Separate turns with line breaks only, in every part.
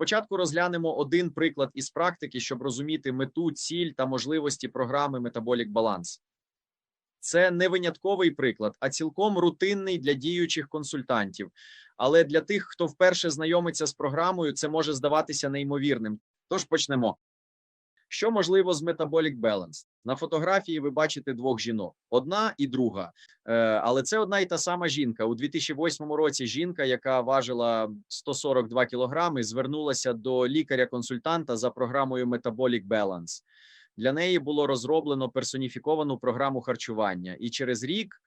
Спочатку розглянемо один приклад із практики, щоб розуміти мету, ціль та можливості програми Metabolic Balance. Це не винятковий приклад, а цілком рутинний для діючих консультантів. Але для тих, хто вперше знайомиться з програмою, це може здаватися неймовірним. Тож почнемо. Що можливо з Metabolic Balance? На фотографії ви бачите двох жінок: одна і друга. Е, але це одна і та сама жінка. У 2008 році жінка, яка важила 142 кілограми, звернулася до лікаря-консультанта за програмою Metabolic Balance. Для неї було розроблено персоніфіковану програму харчування, і через рік,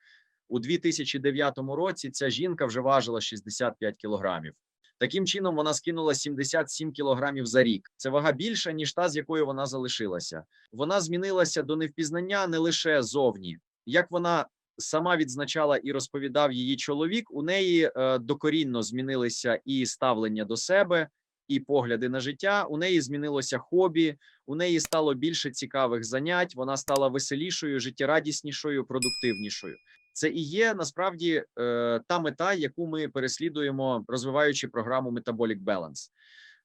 у 2009 році, ця жінка вже важила 65 кілограмів. Таким чином, вона скинула 77 кілограмів за рік. Це вага більша ніж та, з якою вона залишилася. Вона змінилася до невпізнання не лише зовні, як вона сама відзначала і розповідав її чоловік. У неї е, докорінно змінилися і ставлення до себе, і погляди на життя. У неї змінилося хобі. У неї стало більше цікавих занять. Вона стала веселішою, життєрадіснішою, продуктивнішою. Це і є насправді е, та мета, яку ми переслідуємо, розвиваючи програму Metabolic Balance.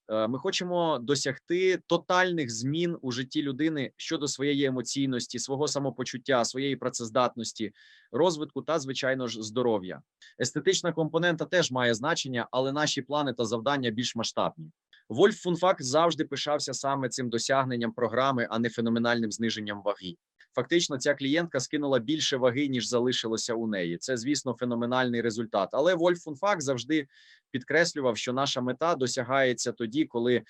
Е, Ми хочемо досягти тотальних змін у житті людини щодо своєї емоційності, свого самопочуття, своєї працездатності, розвитку та, звичайно ж, здоров'я. Естетична компонента теж має значення, але наші плани та завдання більш масштабні. Вольф Фунфак завжди пишався саме цим досягненням програми, а не феноменальним зниженням ваги. Фактично, ця клієнтка скинула більше ваги, ніж залишилося у неї. Це, звісно, феноменальний результат. Але Вольф Фунфак завжди підкреслював, що наша мета досягається тоді, коли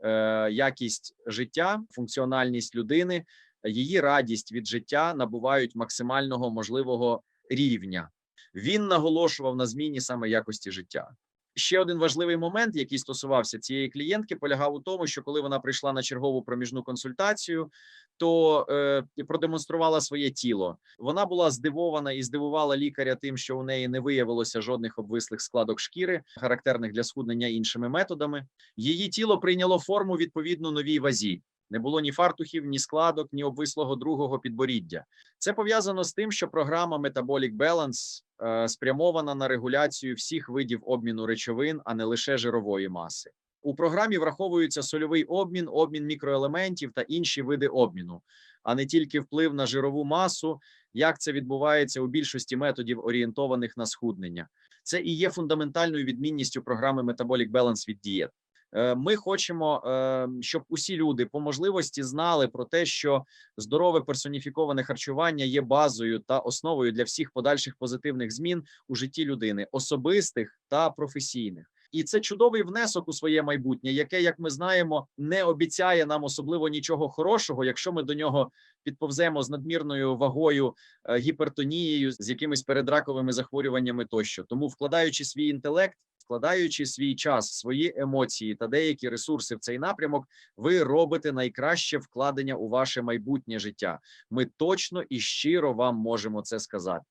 е, якість життя, функціональність людини, її радість від життя набувають максимального можливого рівня. Він наголошував на зміні саме якості життя. Ще один важливий момент, який стосувався цієї клієнтки, полягав у тому, що коли вона прийшла на чергову проміжну консультацію, то е, продемонструвала своє тіло. Вона була здивована і здивувала лікаря тим, що у неї не виявилося жодних обвислих складок шкіри, характерних для схуднення іншими методами. Її тіло прийняло форму відповідну новій вазі. Не було ні фартухів, ні складок, ні обвислого другого підборіддя. Це пов'язано з тим, що програма Metabolic Balance е, спрямована на регуляцію всіх видів обміну речовин, а не лише жирової маси. У програмі враховується сольовий обмін, обмін мікроелементів та інші види обміну, а не тільки вплив на жирову масу, як це відбувається у більшості методів, орієнтованих на схуднення. Це і є фундаментальною відмінністю програми Metabolic Balance від дієт. Е, Ми хочемо, е, щоб усі люди по можливості знали про те, що здорове персоніфіковане харчування є базою та основою для всіх подальших позитивних змін у житті людини, особистих та професійних. І це чудовий внесок у своє майбутнє, яке, як ми знаємо, не обіцяє нам особливо нічого хорошого, якщо ми до нього підповземо з надмірною вагою, е, гіпертонією, з якимись передраковими захворюваннями тощо. Тому, вкладаючи свій інтелект, вкладаючи свій час, свої емоції та деякі ресурси в цей напрямок, ви робите найкраще вкладення у ваше майбутнє життя. Ми точно і щиро вам можемо це сказати.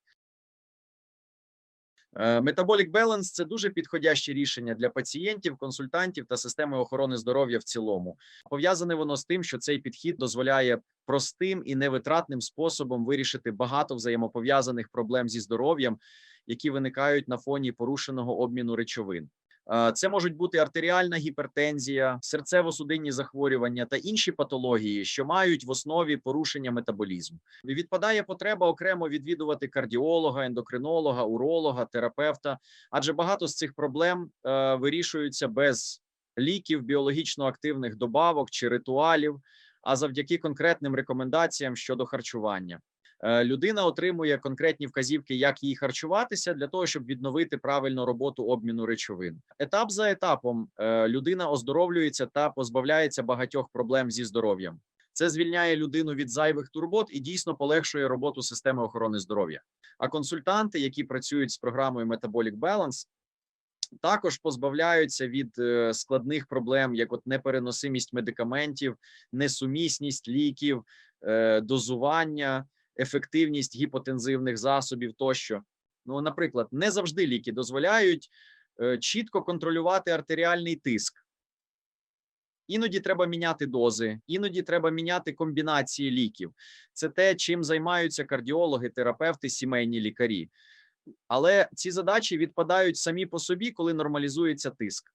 Е, Metabolic Balance – це дуже підходяще рішення для пацієнтів, консультантів та системи охорони здоров'я в цілому. Пов'язане воно з тим, що цей підхід дозволяє простим і невитратним способом вирішити багато взаємопов'язаних проблем зі здоров'ям, які виникають на фоні порушеного обміну речовин. Е, Це можуть бути артеріальна гіпертензія, серцево-судинні захворювання та інші патології, що мають в основі порушення метаболізму. Відпадає потреба окремо відвідувати кардіолога, ендокринолога, уролога, терапевта, адже багато з цих проблем е, вирішуються без ліків, біологічно активних добавок чи ритуалів, а завдяки конкретним рекомендаціям щодо харчування. Е, Людина отримує конкретні вказівки, як їй харчуватися, для того, щоб відновити правильну роботу обміну речовин. Етап за етапом е, людина оздоровлюється та позбавляється багатьох проблем зі здоров'ям. Це звільняє людину від зайвих турбот і дійсно полегшує роботу системи охорони здоров'я. А консультанти, які працюють з програмою Metabolic Balance, також позбавляються від е, складних проблем, як от непереносимість медикаментів, несумісність ліків, дозування, ефективність гіпотензивних засобів тощо. Ну, наприклад, не завжди ліки дозволяють е, чітко контролювати артеріальний тиск. Іноді треба міняти дози, іноді треба міняти комбінації ліків. Це те, чим займаються кардіологи, терапевти, сімейні лікарі. Але ці задачі відпадають самі по собі, коли нормалізується тиск.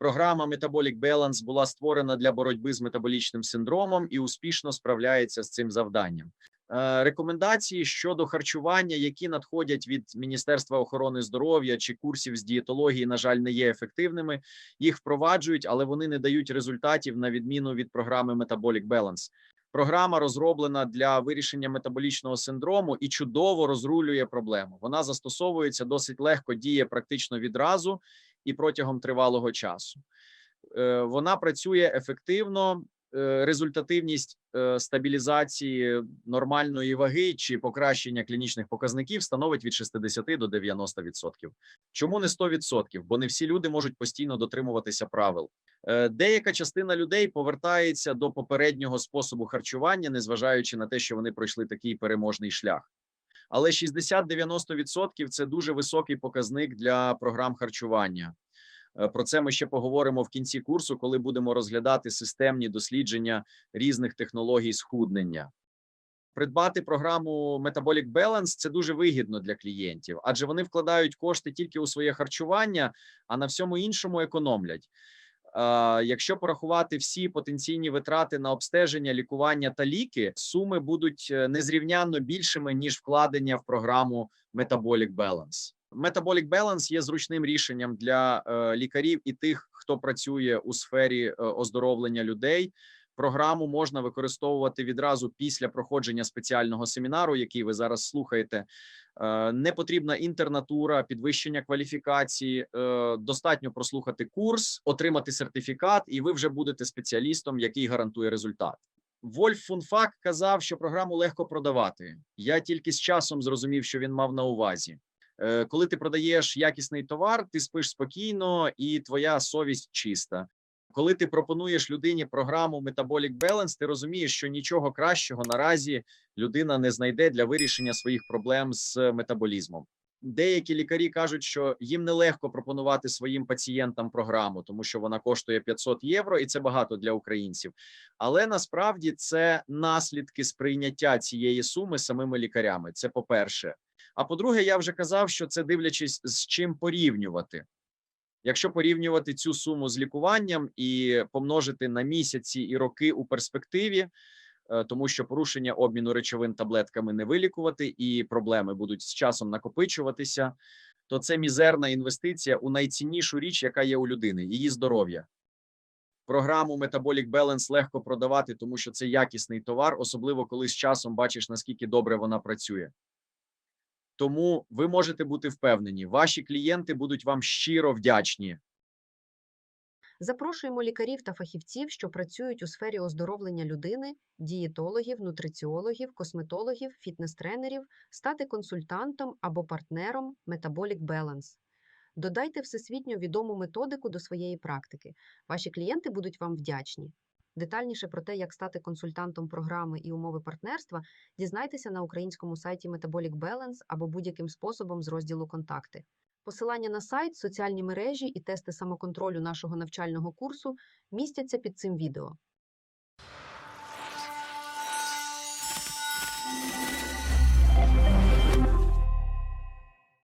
Програма Metabolic Balance була створена для боротьби з метаболічним синдромом і успішно справляється з цим завданням. Е, Рекомендації щодо харчування, які надходять від Міністерства охорони здоров'я чи курсів з дієтології, на жаль, не є ефективними. Їх впроваджують, але вони не дають результатів на відміну від програми Metabolic Balance. Програма розроблена для вирішення метаболічного синдрому і чудово розрулює проблему. Вона застосовується досить легко, діє практично відразу і протягом тривалого часу. Е, Вона працює ефективно. Е, Результативність е, стабілізації нормальної ваги чи покращення клінічних показників становить від 60 до 90%. Чому не 100%? Бо не всі люди можуть постійно дотримуватися правил. Деяка частина людей повертається до попереднього способу харчування, незважаючи на те, що вони пройшли такий переможний шлях. Але 60-90% – це дуже високий показник для програм харчування. Е, Про це ми ще поговоримо в кінці курсу, коли будемо розглядати системні дослідження різних технологій схуднення. Придбати програму Metabolic Balance – це дуже вигідно для клієнтів, адже вони вкладають кошти тільки у своє харчування, а на всьому іншому економлять. Е, Якщо порахувати всі потенційні витрати на обстеження, лікування та ліки, суми будуть е, незрівнянно більшими ніж вкладення в програму Metabolic Balance. Metabolic Balance є зручним рішенням для е, лікарів і тих, хто працює у сфері оздоровлення людей. Програму можна використовувати відразу після проходження спеціального семінару, який ви зараз слухаєте. Е, Не потрібна інтернатура, підвищення кваліфікації. е, Достатньо прослухати курс, отримати сертифікат, і ви вже будете спеціалістом, який гарантує результат. Вольф Фунфак казав, що програму легко продавати. Я тільки з часом зрозумів, що він мав на увазі. Е, Коли ти продаєш якісний товар, ти спиш спокійно і твоя совість чиста. Коли ти пропонуєш людині програму Metabolic Balance, ти розумієш, що нічого кращого наразі людина не знайде для вирішення своїх проблем з метаболізмом. Деякі лікарі кажуть, що їм нелегко пропонувати своїм пацієнтам програму, тому що вона коштує 500 євро, і це багато для українців. Але насправді це наслідки сприйняття цієї суми самими лікарями. Це по-перше. А по-друге, я вже казав, що це дивлячись з чим порівнювати. Якщо порівнювати цю суму з лікуванням і помножити на місяці і роки у перспективі, е, тому що порушення обміну речовин таблетками не вилікувати, і проблеми будуть з часом накопичуватися, то це мізерна інвестиція у найціннішу річ, яка є у людини її здоров'я. Програму Metabolic Balance легко продавати, тому що це якісний товар, особливо коли з часом бачиш, наскільки добре вона працює. Тому ви можете бути впевнені, ваші клієнти будуть вам щиро вдячні.
Запрошуємо лікарів та фахівців, що працюють у сфері оздоровлення людини, дієтологів, нутриціологів, косметологів, фітнес-тренерів, стати консультантом або партнером Metabolic Balance. Додайте всесвітньо відому методику до своєї практики. Ваші клієнти будуть вам вдячні. Детальніше про те, як стати консультантом програми і умови партнерства, дізнайтеся на українському сайті Metabolic Balance або будь-яким способом з розділу Контакти. Посилання на сайт, соціальні мережі і тести самоконтролю нашого навчального курсу містяться під цим відео.